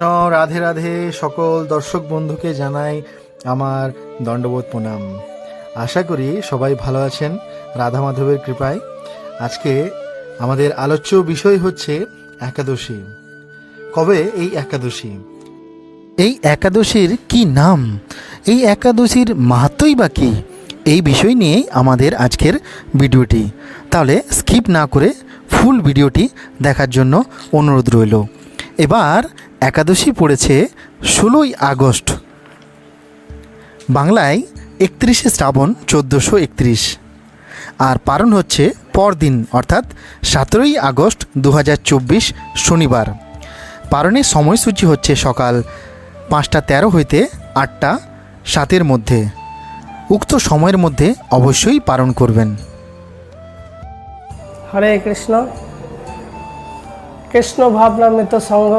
রাধে রাধে সকল দর্শক বন্ধুকে জানাই আমার দণ্ডবোধ প্রণাম। আশা করি সবাই ভালো আছেন, রাধা মাধবের কৃপায়। আজকে আমাদের আলোচ্য বিষয় হচ্ছে একাদশী। কবে এই একাদশী? এই একাদশীর কি নাম? এই একাদশীর মাহাত্মই বা কী? এই বিষয় নিয়ে আমাদের আজকের ভিডিওটি। তাহলে স্কিপ না করে ফুল ভিডিওটি দেখার জন্য অনুরোধ রইল। এবার একাদশী পড়েছে ষোলোই আগস্ট। বাংলায় একত্রিশে শ্রাবণ চোদ্দোশো একত্রিশ। আর পারণ হচ্ছে পরদিন, অর্থাৎ সতেরোই আগস্ট দু হাজার চব্বিশ শনিবার। পারণের সময়সূচি হচ্ছে সকাল পাঁচটা তেরো হইতে আটটা সাতের মধ্যে। উক্ত সময়ের মধ্যে অবশ্যই পালন করবেন। হরে কৃষ্ণ। কৃষ্ণ ভাবনামৃত সংঘ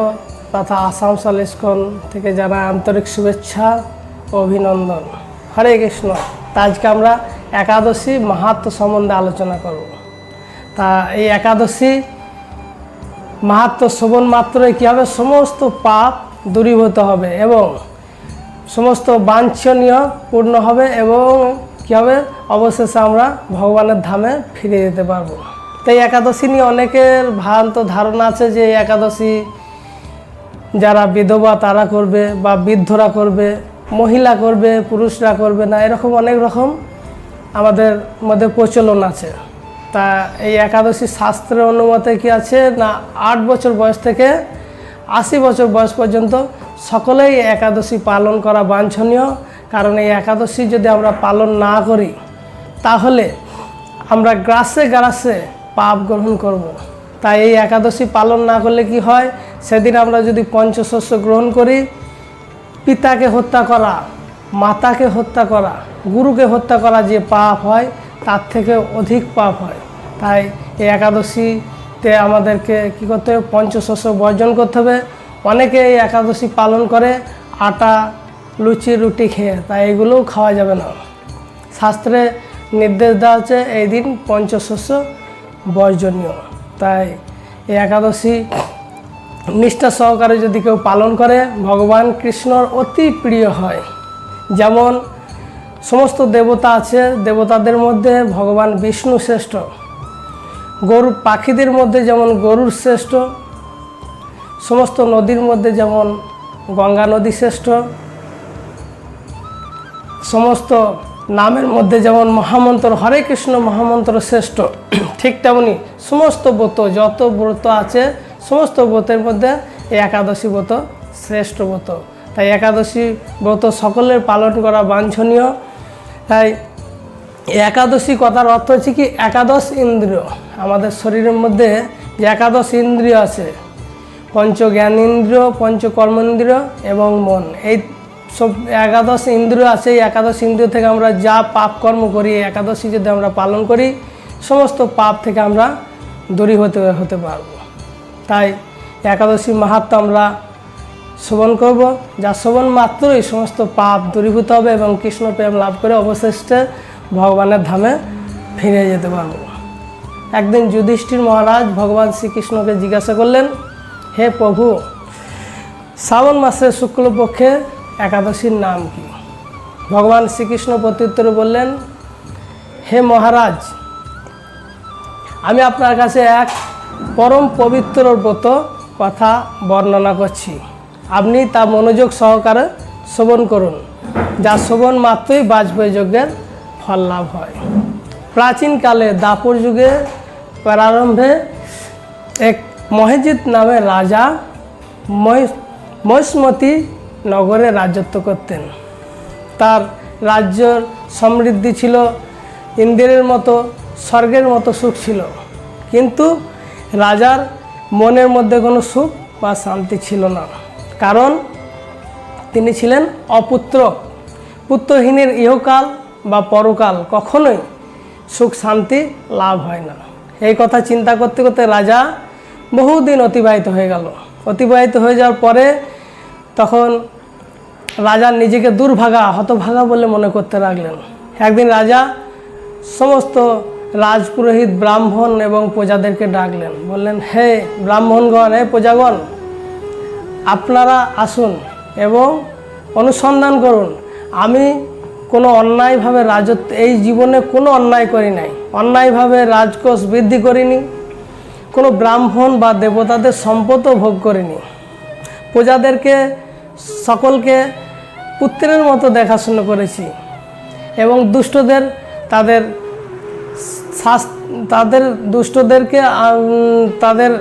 তথা আসামসল ইস্কন থেকে জানা আন্তরিক শুভেচ্ছা ও অভিনন্দন। হরে কৃষ্ণ। আজকে আমরা একাদশী মাহাত্ম সম্বন্ধে আলোচনা করব। তা এই একাদশী মাহাত্ম শোভন মাত্রই কী হবে? সমস্ত পাপ দূরীভূত হবে এবং সমস্ত বাঞ্ছনীয় পূর্ণ হবে এবং কী হবে? অবশেষে আমরা ভগবানের ধামে ফিরে যেতে পারব। তাই একাদশী নিয়ে অনেকের ভ্রান্ত ধারণা আছে যে একাদশী যারা বিধবা তারা করবে বা বৃদ্ধরা করবে, মহিলা করবে, পুরুষরা করবে না, এরকম অনেক রকম আমাদের মধ্যে প্রচলন আছে। তা এই একাদশী শাস্ত্রের অনুমতে কি আছে? না, আট বছর বয়স থেকে আশি বছর বয়স পর্যন্ত সকলেই একাদশী পালন করা বাঞ্ছনীয়। কারণ এই একাদশী যদি আমরা পালন না করি, তাহলে আমরা গ্রাসে গ্রাসে পাপ গ্রহণ করব। তাই এই একাদশী পালন না করলে কি হয়? সেদিন আমরা যদি পঞ্চশস্য গ্রহণ করি, পিতাকে হত্যা করা, মাতাকে হত্যা করা, গুরুকে হত্যা করা যে পাপ হয়, তার থেকে অধিক পাপ হয়। তাই এই একাদশীতে আমাদেরকে কী করতে হবে? পঞ্চশস্য বর্জন করতে হবে। অনেকে এই একাদশী পালন করে, আটা, লুচি, রুটি খেয়ে, তাই এগুলোও খাওয়া যাবে না। শাস্ত্রে নির্দেশ দেওয়া হচ্ছে এই দিন পঞ্চশস্য বর্জনীয়। তাই এই একাদশী নিষ্ঠা সহকারে যদি কেউ পালন করে, ভগবান কৃষ্ণর অতি প্রিয় হয়। যেমন সমস্ত দেবতা আছে, দেবতাদের মধ্যে ভগবান বিষ্ণু শ্রেষ্ঠ। গরু পাখিদের মধ্যে যেমন গরুর শ্রেষ্ঠ, সমস্ত নদীর মধ্যে যেমন গঙ্গা নদী শ্রেষ্ঠ, সমস্ত নামের মধ্যে যেমন মহামন্ত্র, হরে কৃষ্ণ মহামন্ত্র শ্রেষ্ঠ। ঠিক তেমনি সমস্ত ব্রত, যত ব্রত আছে সমস্ত ব্রতের মধ্যে এই একাদশী ব্রত শ্রেষ্ঠ ব্রত। তাই একাদশী ব্রত সকলের পালন করা বাঞ্ছনীয়। তাই একাদশী কথার অর্থ হচ্ছে কি, একাদশ ইন্দ্রিয়। আমাদের শরীরের মধ্যে যে একাদশ ইন্দ্রিয় আছে পঞ্চ জ্ঞান ইন্দ্রিয় পঞ্চ কর্মেন্দ্রিয় এবং মন, এই সব একাদশ ইন্দ্রিয় আছে, এই একাদশ ইন্দ্রিয় থেকে আমরা যা পাপ কর্ম করি একাদশী যদি আমরা পালন করি, সমস্ত পাপ থেকে আমরা দূরী হতে হতে পারব। তাই একাদশী মাহাত্ম আমরা শ্রবণ করব, যা শ্রবণ মাত্রই সমস্ত পাপ দূরীভূত হবে এবং কৃষ্ণ প্রেম লাভ করে অবশেষে ভগবানের ধামে ফিরে যেতে পারব। একদিন যুধিষ্ঠির মহারাজ ভগবান শ্রীকৃষ্ণকে জিজ্ঞাসা করলেন, হে প্রভু, শ্রাবণ মাসের শুক্লপক্ষে একাদশীর নাম কি? ভগবান শ্রীকৃষ্ণ প্রত্যুত্তরে বললেন, হে মহারাজ, আমি আপনার কাছে এক পরম পবিত্র ব্রত কথা বর্ণনা করছি। আপনি তা মনোযোগ সহকারে শ্রবণ করুন, যা শ্রবণ মাত্রই বাজপেয়ী যজ্ঞের ফল লাভ হয়। প্রাচীনকালে দাপর যুগে প্রারম্ভে এক মহেজিৎ নামে রাজা মহিষ মহিষ্মতি নগরে রাজত্ব করতেন। তার রাজ্যর সমৃদ্ধি ছিল, ইন্দ্রের মতো, স্বর্গের মতো সুখ ছিল। কিন্তু রাজার মনের মধ্যে কোনো সুখ বা শান্তি ছিল না। কারণ তিনি ছিলেন অপুত্র। পুত্রহীনের ইহকাল বা পরকাল কখনোই সুখ শান্তি লাভ হয় না। এই কথা চিন্তা করতে করতে রাজা বহুদিন অতিবাহিত হয়ে গেল। অতিবাহিত হয়ে যাওয়ার পরে তখন রাজা নিজেকে দুর্ভাগা, হতভাগা বলে মনে করতে লাগলেন। একদিন রাজা সমস্ত রাজপুরোহিত ব্রাহ্মণ এবং প্রজাদেরকে ডাকলেন। বললেন, হে ব্রাহ্মণগণ, হে প্রজাগণ, আপনারা আসুন এবং অনুসন্ধান করুন। আমি কোনো অন্যায়ভাবে রাজত্ব, এই জীবনে কোনো অন্যায় করি নাই। অন্যায়ভাবে রাজকোষ বৃদ্ধি করিনি। কোনো ব্রাহ্মণ বা দেবতাদের সম্পদও ভোগ করিনি। প্রজাদেরকে সকলকে পুত্রের মতো দেখাশোনা করেছি এবং দুষ্টদের তাদের তাদের দুষ্টদেরকে তাদের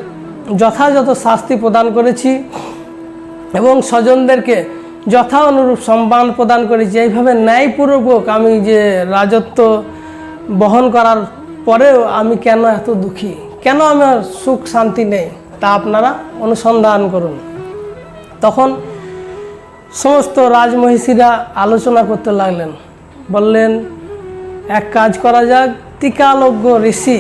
যথাযথ শাস্তি প্রদান করেছি এবং স্বজনদেরকে যথা অনুরূপ সম্মান প্রদান করেছি। এইভাবে ন্যায়পূর্বক আমি যে রাজত্ব বহন করার পরেও আমি কেন এত দুঃখী? কেন আমার সুখ শান্তি নেই? তা আপনারা অনুসন্ধান করুন। তখন সমস্ত রাজমহিষীরা আলোচনা করতে লাগলেন। বললেন, এক কাজ করা যাক টিকালজ্ঞ ঋষি,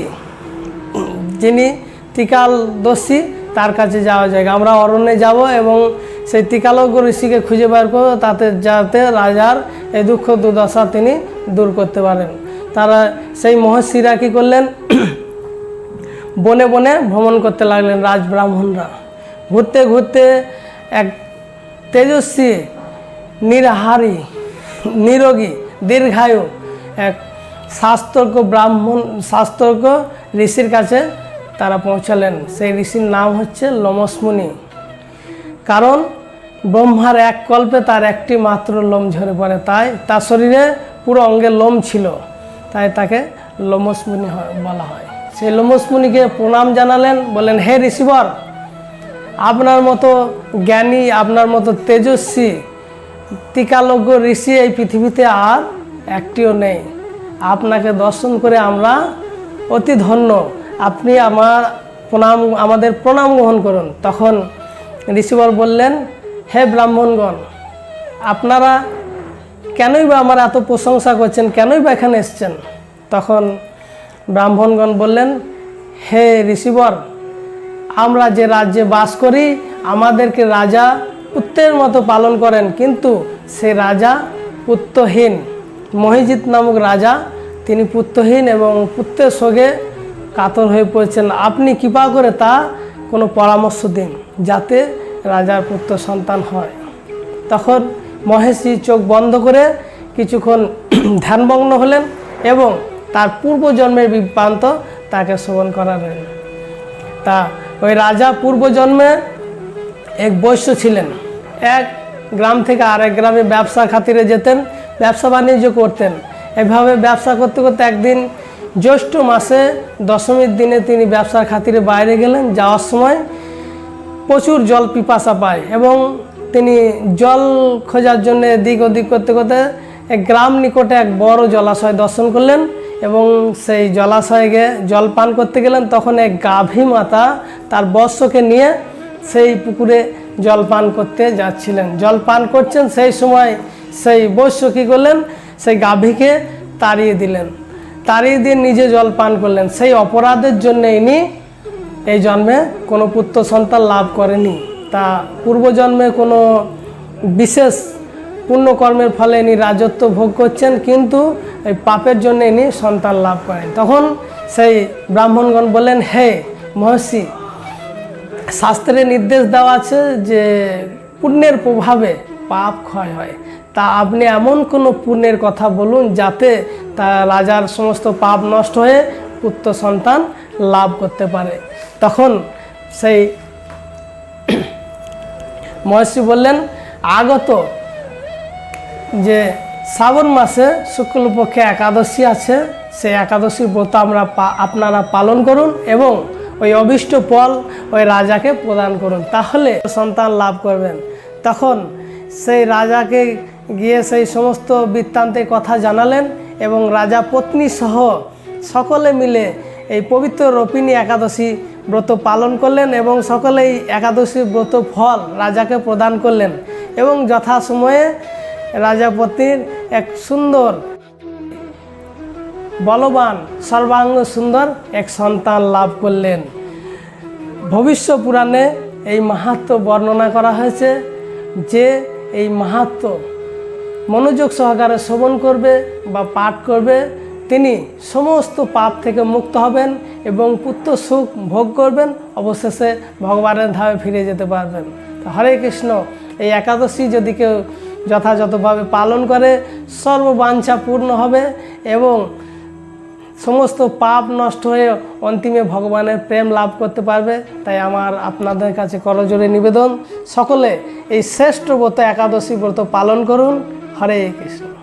যিনি টিকালদর্শী, তার কাছে যাওয়া যায় আমরা অরণ্যে যাব এবং সেই টিকালজ্ঞ ঋষিকে খুঁজে বের করব, তাতে যাতে রাজার এই দুঃখ দুর্দশা তিনি দূর করতে পারেন। তারা সেই মহর্ষিরা কী করলেন? বনে বনে ভ্রমণ করতে লাগলেন রাজ ব্রাহ্মণরা ঘুরতে ঘুরতে এক তেজস্বী, নিরাহারী, নিরোগী, দীর্ঘায়ু এক শাস্ত্রজ্ঞ ব্রাহ্মণ, শাস্ত্রজ্ঞ ঋষির কাছে তারা পৌঁছালেন। সেই ঋষির নাম হচ্ছে লোমসমুনি কারণ ব্রহ্মার এক কল্পে তার একটি মাত্র লোম ঝরে পড়ে। তাই তার শরীরে পুরো অঙ্গে লোম ছিল। তাই তাকে লোমসমুনি বলা হয়। সেই লোমসমুনিকে প্রণাম জানালেন বলেন হে ঋষিবর, আপনার মতো জ্ঞানী, আপনার মতো তেজস্বী, টিকালজ্ঞ ঋষি এই পৃথিবীতে আর একটিও নেই। আপনাকে দর্শন করে আমরা অতি ধন্য। আপনি আমার প্রণাম, আমাদের প্রণাম গ্রহণ করুন। তখন ঋষিবর বললেন, হে ব্রাহ্মণগণ, আপনারা কেনই বা আমার এত প্রশংসা করছেন? কেনই বা এখানে এসছেন? তখন ব্রাহ্মণগণ বললেন, হে ঋষিবর, আমরা যে রাজ্যে বাস করি, আমাদেরকে রাজা পুত্রের মতো পালন করেন, কিন্তু সে রাজা পুত্রহীন। মহিজিৎ নামক রাজা, তিনি পুত্রহীন এবং পুত্রের সঙ্গে কাতর হয়ে পড়েছেন। আপনি কৃপা করে তা কোনো পরামর্শ দিন, যাতে রাজার পুত্র সন্তান হয়। তখন মহেশজি চোখ বন্ধ করে কিছুক্ষণ ধ্যানমগ্ন হলেন এবং তার পূর্বজন্মের বিভ্রান্ত তাকে শ্রবণ করালেন। তা ওই রাজা পূর্বজন্মে এক বৈশ্য ছিলেন। এক গ্রাম থেকে আরেক গ্রামে ব্যবসা খাতিরে যেতেন। ব্যবসা বাণিজ্য করতেন। এভাবে ব্যবসা করতে করতে একদিন জ্যৈষ্ঠ মাসে দশমীর দিনে তিনি ব্যবসার খাতিরে বাইরে গেলেন। যাওয়ার সময় প্রচুর জল পিপাসা পায় এবং তিনি জল খোঁজার জন্য এদিক ওদিক করতে করতে এক গ্রাম নিকটে এক বড় জলাশয় দর্শন করলেন এবং সেই জলাশয়ে জল পান করতে গেলেন। তখন এক গাভী মাতা তার বৎসকে নিয়ে সেই পুকুরে জল পান করতে যাচ্ছিলেন। জল পান করছেন সেই সময় সেই বৈশ্য কী করলেন? সেই গাভীকে তাড়িয়ে দিলেন। তাড়িয়ে দিয়ে নিজে জল পান করলেন। সেই অপরাধের জন্য ইনি এই জন্মে কোনো পুত্র সন্তান লাভ করেনি। তা পূর্বজন্মে কোনো বিশেষ পুণ্যকর্মের ফলে ইনি রাজত্ব ভোগ করছেন, কিন্তু এই পাপের জন্য ইনি সন্তান লাভ করেন। তখন সেই ব্রাহ্মণগণ বলেন হে মহর্ষি, শাস্ত্রে নির্দেশ দেওয়া আছে যে পুণ্যের প্রভাবে পাপ ক্ষয় হয়। তা আপনি এমন কোনো পুণ্যের কথা বলুন যাতে তা রাজার সমস্ত পাপ নষ্ট হয়ে পুত্র সন্তান লাভ করতে পারে। তখন সেই মহর্ষি বললেন, আগত যে শ্রাবণ মাসে শুক্লপক্ষে একাদশী আছে, সেই একাদশী ব্রত আমরা আপনারা পালন করুন এবং ওই অভিষ্ট ফল ওই রাজাকে প্রদান করুন, তাহলে সন্তান লাভ করবেন। তখন সেই রাজাকে গিয়ে সেই সমস্ত বৃত্তান্তে কথা জানালেন এবং রাজা পত্নী সহ সকলে মিলে এই পবিত্র রোপিণী একাদশী ব্রত পালন করলেন এবং সকলেই একাদশী ব্রত ফল রাজাকে প্রদান করলেন এবং যথাসময়ে রাজাপতির এক সুন্দর, বলবান, সর্বাঙ্গ সুন্দর এক সন্তান লাভ করলেন। ভবিষ্য পুরাণে এই মাহাত্ম বর্ণনা করা হয়েছে যে এই মাহাত্ম মনোযোগ সহকারে শ্রবণ করবে বা পাঠ করবে, তিনি সমস্ত পাপ থেকে মুক্ত হবেন এবং পুত্র সুখ ভোগ করবেন, অবশেষে ভগবানের ধামে ফিরে যেতে পারবেন। হরে কৃষ্ণ, এই একাদশী যদি কেউ যথাযথভাবে পালন করে, সর্ববাঞ্ছা পূর্ণ হবে এবং সমস্ত পাপ নষ্ট হয়ে অন্তিমে ভগবানের প্রেম লাভ করতে পারবে, তাই আমার আপনাদের কাছে করজোরে নিবেদন। সকলে এই শ্রেষ্ঠ ব্রত একাদশী ব্রত পালন করুন। হরে কৃষ্ণ